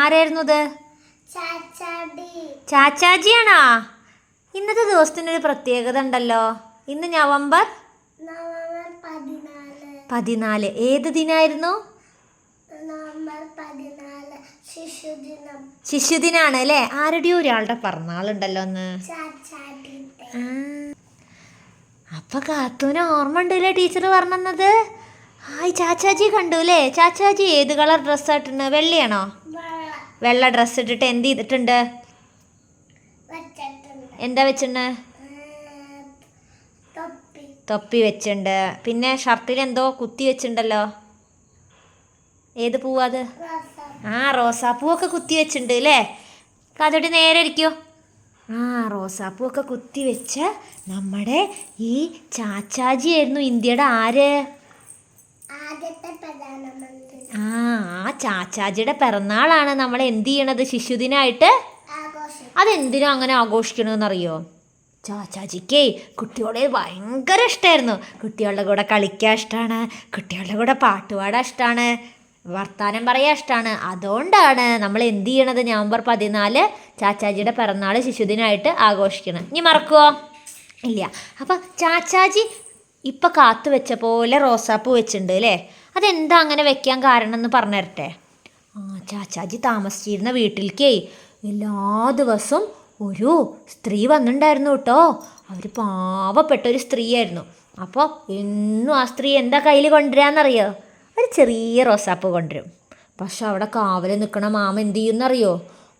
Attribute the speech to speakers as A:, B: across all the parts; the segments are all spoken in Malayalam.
A: ആരായിരുന്നു ഇത്
B: ചാച്ചാടി.
A: ചാച്ചാജിയാണോ? ഇന്നത്തെ ദിവസത്തിനൊരു പ്രത്യേകത ഉണ്ടല്ലോ. ഇന്ന് നവംബർ
B: പതിനാല്.
A: ഏത് ദിനായിരുന്നു? ശിശുദിനാണ് അല്ലേ? ആരുടെയോ ഒരാളുടെ പിറന്നാളുണ്ടല്ലോ ഒന്ന്. അപ്പൊ കാത്തൂന് ഓർമ്മ ഉണ്ടല്ലേ ടീച്ചർ പറഞ്ഞത്? ഹായ് ചാച്ചാജി കണ്ടു അല്ലേ? ചാച്ചാജി ഏത് കളർ ഡ്രസ്സ് വെള്ളിയാണോ വെള്ളയാണോ?
B: വെള്ള
A: ഡ്രസ്സ് ഇട്ടിട്ട് എന്ത് ചെയ്തിട്ടുണ്ട്? എന്താ വെച്ചിട്ടുണ്ട്?
B: തൊപ്പി
A: വെച്ചിട്ടുണ്ട്. പിന്നെ ഷർട്ടിൽ എന്തോ കുത്തി വെച്ചിട്ടുണ്ടല്ലോ. ഏത് പൂവാ അത്?
B: റോസ
A: ആ റോസാപ്പൂവൊക്കെ കുത്തി വെച്ചിട്ടുണ്ട് അല്ലേ? കാതോട്ടി നേരെ ഇരിക്കോ. ആ റോസാപ്പൂവൊക്കെ കുത്തി വെച്ച നമ്മുടെ ഈ ചാച്ചാജി ആയിരുന്നു ഇന്ത്യയുടെ ആര്? ആ ആ ചാച്ചാജിയുടെ പിറന്നാളാണ് നമ്മൾ എന്ത് ചെയ്യണത്? ശിശുദിനായിട്ട്? അതെന്തിനാ അങ്ങനെ ആഘോഷിക്കണമെന്നറിയോ ചാച്ചാജിക്കേ കുട്ടികളെ ഭയങ്കര ഇഷ്ടമായിരുന്നു കുട്ടികളുടെ കൂടെ കളിക്കാൻ ഇഷ്ടമാണ് കുട്ടികളുടെ കൂടെ പാട്ട് പാടാൻ ഇഷ്ടമാണ് വർത്താനം പറയാൻ ഇഷ്ടമാണ് അതുകൊണ്ടാണ് നമ്മൾ എന്ത് ചെയ്യണത്? നവംബർ പതിനാല് ചാച്ചാജിയുടെ പിറന്നാൾ ശിശുദിനായിട്ട് ആഘോഷിക്കണം ഇനി മറക്കുമോ ഇല്ല. അപ്പം ചാച്ചാജി ഇപ്പം കാത്തു വെച്ച പോലെ റോസാപ്പൂ വെച്ചിട്ടുണ്ട് അല്ലേ അതെന്താ അങ്ങനെ വെക്കാൻ കാരണം എന്ന് പറഞ്ഞു തരട്ടെ ആ ചാച്ചാജി താമസിച്ചിരുന്ന വീട്ടിലേക്കേ എല്ലാ ദിവസവും ഒരു സ്ത്രീ വന്നിട്ടുണ്ടായിരുന്നു കേട്ടോ അവർ പാവപ്പെട്ട ഒരു സ്ത്രീയായിരുന്നു. അപ്പോൾ എന്നും ആ സ്ത്രീ എന്താ കയ്യിൽ കൊണ്ടുവരാന്നറിയോ? ഒരു ചെറിയ റോസാപ്പ് കൊണ്ടുവരും. പക്ഷെ അവിടെ കാവൽ നിൽക്കണ മാമ എന്ത് ചെയ്യുമെന്നറിയോ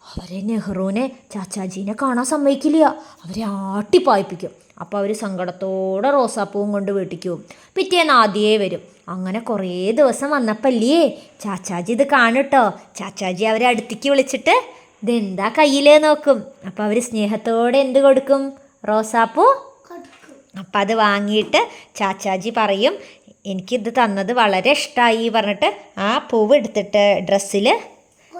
A: അവരെ നെഹ്റുവിനെ ചാച്ചാജീനെ കാണാൻ സമ്മതിക്കില്ല. അവരെ ആട്ടിപ്പായിപ്പിക്കും. അപ്പോൾ അവർ സങ്കടത്തോടെ റോസാപ്പൂവും കൊണ്ട് വീട്ടിക്ക്. പോകും പിറ്റേന്ന് ആദ്യേ വരും. അങ്ങനെ കുറേ ദിവസം വന്നപ്പല്ലേ ചാച്ചാജി ഇത് കാണുട്ടോ. ചാച്ചാജി അവരെ അടുത്തേക്ക് വിളിച്ചിട്ട് ഇതെന്താ കയ്യിലേ നോക്കും. അപ്പോൾ അവർ സ്നേഹത്തോടെ എന്ത് കൊടുക്കും? റോസാപ്പൂ? അപ്പം അത് വാങ്ങിയിട്ട് ചാച്ചാജി പറയും എനിക്കിത് തന്നത് വളരെ ഇഷ്ടമായി പറഞ്ഞിട്ട് ആ പൂവ് എടുത്തിട്ട് ഡ്രസ്സിൽ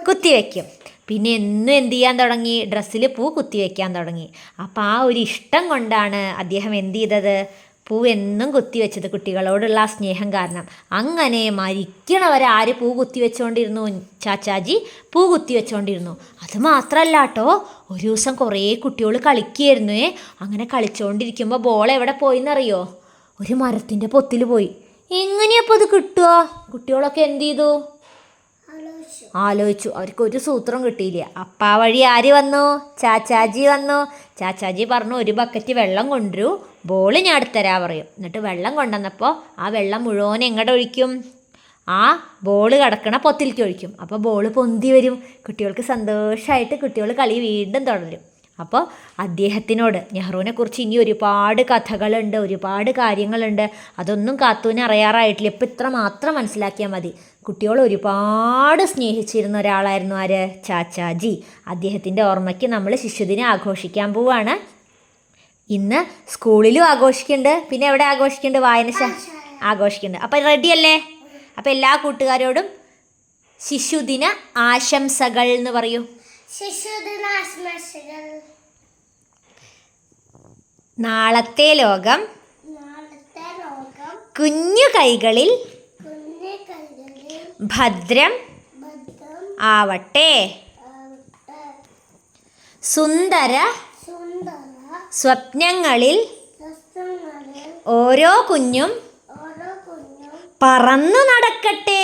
A: കുത്തിവെക്കും പിന്നെ എന്നും എന്ത് ചെയ്യാൻ തുടങ്ങി? ഡ്രസ്സിൽ പൂ കുത്തി വയ്ക്കാൻ തുടങ്ങി. അപ്പോൾ ആ ഒരു ഇഷ്ടം കൊണ്ടാണ് അദ്ദേഹം എന്ത് ചെയ്തത്? പൂ എന്നും കുത്തിവെച്ചത് കുട്ടികളോടുള്ള ആ സ്നേഹം കാരണം. അങ്ങനെ മരിക്കണവരെ ആര് പൂ കുത്തി വെച്ചുകൊണ്ടിരുന്നു ചാച്ചാജി പൂ കുത്തിവെച്ചുകൊണ്ടിരുന്നു അത് മാത്രമല്ല കേട്ടോ ഒരു ദിവസം കുറേ കുട്ടികൾ കളിക്കുകയായിരുന്നു അങ്ങനെ കളിച്ചുകൊണ്ടിരിക്കുമ്പോൾ ബോൾ എവിടെ പോയിന്നറിയോ? ഒരു മരത്തിന്റെ പൊത്തിൽ പോയി. എങ്ങനെയപ്പോൾ അത് കിട്ടുക? കുട്ടികളൊക്കെ എന്ത് ചെയ്തു?
B: ആലോചിച്ചു.
A: അവർക്ക് ഒരു സൂത്രം കിട്ടിയില്ല. അപ്പം വഴി ആര് വന്നു? ചാച്ചാജി വന്നു. ചാച്ചാജി പറഞ്ഞു ഒരു ബക്കറ്റ് വെള്ളം കൊണ്ടുവരൂ. ബോൾ ഞാൻ എടുത്തരാ പറയും. എന്നിട്ട് വെള്ളം കൊണ്ടുവന്നപ്പോൾ ആ വെള്ളം മുഴുവൻ എങ്ങോട്ട് ഒഴിക്കും? ആ ബോൾ കിടക്കണ പൊത്തിലേക്ക് ഒഴിക്കും. അപ്പോൾ ബോൾ പൊന്തി വരും. കുട്ടികൾക്ക് സന്തോഷമായിട്ട് കുട്ടികൾ കളി വീണ്ടും തുടരും. അപ്പോൾ അദ്ദേഹത്തിനോട് നെഹ്റുവിനെ കുറിച്ച് ഇനി ഒരുപാട് കഥകളുണ്ട് ഒരുപാട് കാര്യങ്ങളുണ്ട്. അതൊന്നും കാത്തൂന് അറിയാറായിട്ടില്ല. ഇപ്പം ഇത്ര മാത്രം മനസ്സിലാക്കിയാൽ മതി. കുട്ടികൾ ഒരുപാട് സ്നേഹിച്ചിരുന്ന ഒരാളായിരുന്നു ആര്? ചാച്ചാജി. അദ്ദേഹത്തിന്റെ ഓർമ്മയ്ക്ക് നമ്മൾ ശിശുദിനെ ആഘോഷിക്കാൻ പോവാണ്. ഇന്ന് സ്കൂളിലും ആഘോഷിക്കുന്നുണ്ട്. പിന്നെ എവിടെ ആഘോഷിക്കുന്നുണ്ട്? വായനശാല ആഘോഷിക്കുന്നുണ്ട്. അപ്പം റെഡിയല്ലേ? അപ്പം എല്ലാ കൂട്ടുകാരോടും ശിശുദിന ആശംസകൾ എന്ന് പറയൂ.
B: ശിശുദിനാശംസകൾ
A: നാളത്തെ ലോകം
B: നാളത്തെ ലോകം
A: കുഞ്ഞു കൈകളിൽ
B: കുഞ്ഞു കൈകളിൽ
A: ഭദ്രം
B: ഭദ്രം
A: ആവട്ടെ. സുന്ദര
B: സുന്ദര
A: സ്വപ്നങ്ങളിൽ
B: സ്വപ്നങ്ങളിൽ
A: ഓരോ കുഞ്ഞും
B: ഓരോ കുഞ്ഞും
A: പറന്നു നടക്കട്ടെ.